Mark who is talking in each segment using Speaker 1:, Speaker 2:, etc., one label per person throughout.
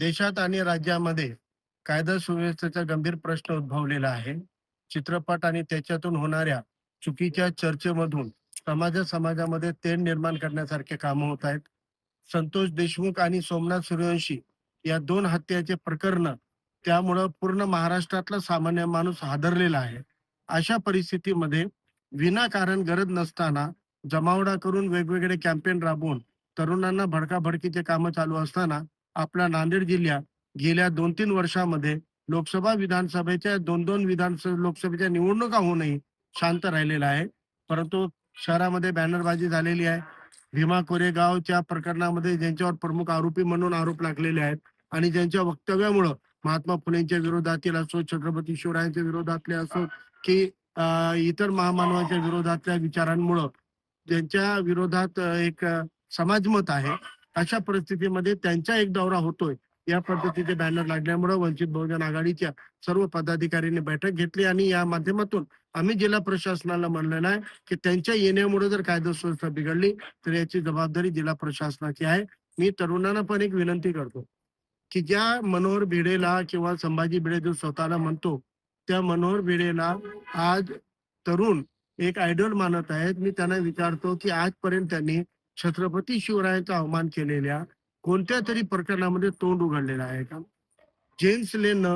Speaker 1: देशात आणि राज्यामध्ये कायदा सुव्यवस्थेचा गंभीर प्रश्न उद्भवलेला आहे. चित्रपट आणि त्याच्यातून होणाऱ्या चुकीच्या चर्चेमधून समाजा समाजामध्ये तेढ निर्माण करण्यासारखे कामं होत आहेत. संतोष देशमुख आणि सोमनाथ सूर्यवंशी या दोन हत्याचे प्रकरण त्यामुळं पूर्ण महाराष्ट्रातला सामान्य माणूस हादरलेला आहे. अशा परिस्थितीमध्ये विनाकारण गरज नसताना जमावडा करून वेगवेगळे कॅम्पेन राबवून तरुणांना भडकाभडकीचे कामं चालू असताना आपला नांदेड जिल्ह्यात गेल्या दोन तीन वर्षामध्ये लोकसभा विधानसभेच्या दोन दोन विधानसभा लोकसभेच्या निवडणुका होऊनही शांत राहिलेला आहे. परंतु शहरामध्ये बॅनरबाजी झालेली आहे. भीमा कोरेगावच्या प्रकरणामध्ये ज्यांच्यावर प्रमुख आरोपी म्हणून आरोप लागलेले आहेत आणि ज्यांच्या वक्तव्यामुळं महात्मा फुलेंच्या विरोधातील असो छत्रपती शिवरायांच्या विरोधातले असो की इतर महामानवांच्या विरोधातल्या विचारांमुळं ज्यांच्या विरोधात एक समाजमत आहे अशा परिस्थितीमध्ये त्यांचा एक दौरा होतोय. या पद्धतीचे बॅनर लागल्यामुळे वंचित बहुजन आघाडीच्या सर्व पदाधिकाऱ्यांनी बैठक घेतली आणि या माध्यमातून आम्ही जिल्हा प्रशासनाला म्हणलेलं आहे की त्यांच्या येण्यामुळे जर कायदा सुव्यवस्था बिघडली तर याची जबाबदारी जिल्हा प्रशासनाची आहे. मी तरुणांना पण एक विनंती करतो की ज्या मनोहर भिडेला किंवा संभाजी भिडे जो स्वतःला म्हणतो त्या मनोहर भिडेला आज तरुण एक आयडॉल मानत आहेत. मी त्यांना विचारतो की आजपर्यंत त्यांनी छत्रपती शिवरायांचा अवमान केलेल्या कोणत्या तरी प्रकरणामध्ये तोंड उघडलेलं आहे का? जेम्स लेन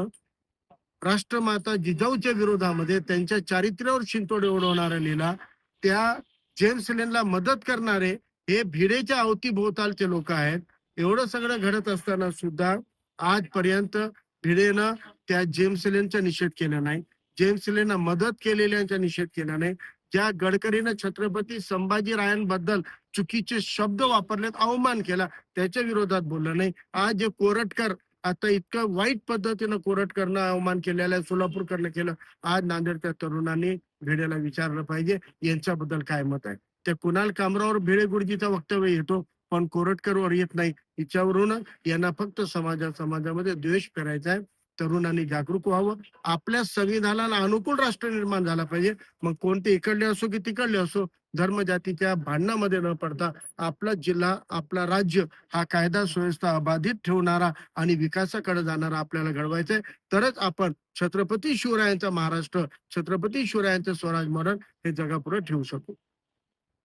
Speaker 1: राष्ट्रमाता जिजाऊच्या विरोधामध्ये त्यांच्या चारित्र्यावर शिंतोडे उडवणारा लिहिला त्या जेम्स लेनला मदत करणारे हे भिडेच्या अवतीभोवतालचे लोक आहेत. एवढं सगळं घडत असताना सुद्धा आजपर्यंत भिडेनं त्या जेम्स लेनचा निषेध केला नाही. जेम्स लेनला मदत केलेल्यांचा निषेध केला नाही. ज्या गडकरीनं छत्रपती संभाजी रायांबद्दल चुकीचे शब्द वापरलेत अवमान केला त्याच्या विरोधात बोललं नाही. आज जे कोरटकर आता इतकं वाईट पद्धतीनं कोरटकरनं अवमान केलेला आहे सोलापूरकरनं केलं आज नांदेडच्या तरुणांनी भिडेला विचारलं पाहिजे यांच्याबद्दल काय मत आहे? त्या कुणाल कामरावर भिडे गुरुजीचा वक्तव्य येतो पण कोरटकरवर येत नाही. हिच्यावरून यांना फक्त समाजा समाजामध्ये द्वेष करायचा आहे. तरुणांनी जागरूक व्हावं. आपल्या संविधानाला अनुकूल राष्ट्र निर्माण झाला पाहिजे. मग कोणते इकडले असो की तिकडले असो धर्म जातीच्या भांडणामध्ये न पडता आपला जिल्हा आपला राज्य हा कायदा सुव्यवस्था अबाधित ठेवणारा आणि विकासाकडे जाणारा आपल्याला घडवायचा आहे तरच आपण छत्रपती शिवरायांचा महाराष्ट्र छत्रपती शिवरायांचं स्वराज मरण हे जगापुढे ठेवू शकू.